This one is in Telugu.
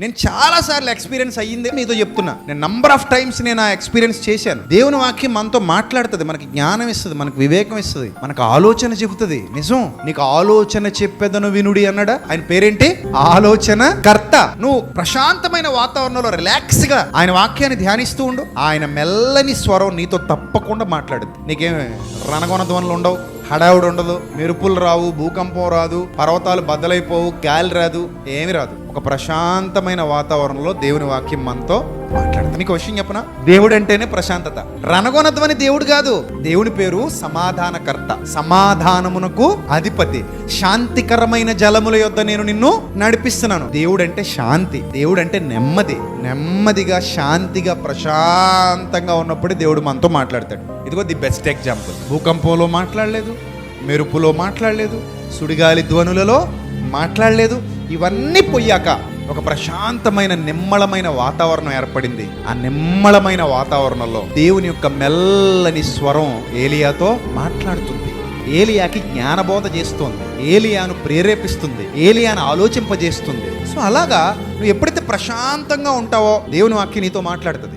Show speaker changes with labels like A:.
A: నేను చాలాసార్లు ఎక్స్పీరియన్స్ అయ్యింది మీతో చెప్తున్నా. నేను నంబర్ ఆఫ్ టైమ్స్ నేను ఆ ఎక్స్పీరియన్స్ చేశాను. దేవుని వాక్యం మనతో మాట్లాడుతుంది. మనకి జ్ఞానం ఇస్తుంది మనకి వివేకం ఇస్తుంది మనకు ఆలోచన చెబుతుంది. నిజం నీకు ఆలోచన చెప్పేదను వినుడి అన్నాడా? ఆయన పేరేంటి? ఆలోచన కర్త. నువ్వు ప్రశాంతమైన వాతావరణంలో రిలాక్స్గా ఆయన వాక్యాన్ని ధ్యానిస్తూ ఉండు. ఆయన మెల్లని స్వరం నీతో తప్పకుండా మాట్లాడుద్ది. నీకేమి రణగొన ధ్వనులు ఉండవు హడావుడు ఉండదు. మెరుపులు రావు భూకంపం రాదు పర్వతాలు బద్దలైపోవు గాలి రాదు ఏమి రాదు. ఒక ప్రశాంతమైన వాతావరణంలో దేవుని వాక్యం మనతో మాట్లాడతాను మీకు విషయం చెప్పనా? దేవుడు అంటేనే ప్రశాంతత. రణగొనద్వని దేవుడు కాదు. దేవుని పేరు సమాధానకర్త. సమాధానమునకు అధిపతి. శాంతికరమైన జలముల యొద్ద నేను నిన్ను నడిపిస్తున్నాను. దేవుడు అంటే శాంతి. దేవుడు అంటే నెమ్మది. నెమ్మదిగా శాంతిగా ప్రశాంతంగా ఉన్నప్పుడే దేవుడు మనతో మాట్లాడతాడు. ఇదిగో ది బెస్ట్ ఎగ్జాంపుల్. భూకంపంలో మాట్లాడలేదు. మెరుపులో మాట్లాడలేదు. సుడిగాలి ధ్వనులలో మాట్లాడలేదు. ఇవన్నీ పోయాక ఒక ప్రశాంతమైన నిమ్మళమైన వాతావరణం ఏర్పడింది. ఆ నిమ్మళమైన వాతావరణంలో దేవుని యొక్క మెల్లని స్వరం ఏలియాతో మాట్లాడుతుంది. ఏలియాకి జ్ఞానబోధ చేస్తోంది. ఏలియాను ప్రేరేపిస్తుంది. ఏలియాను ఆలోచింపజేస్తుంది. సో అలాగా నువ్వు ఎప్పుడైతే ప్రశాంతంగా ఉంటావో దేవుని వాక్య నీతో మాట్లాడుతుంది.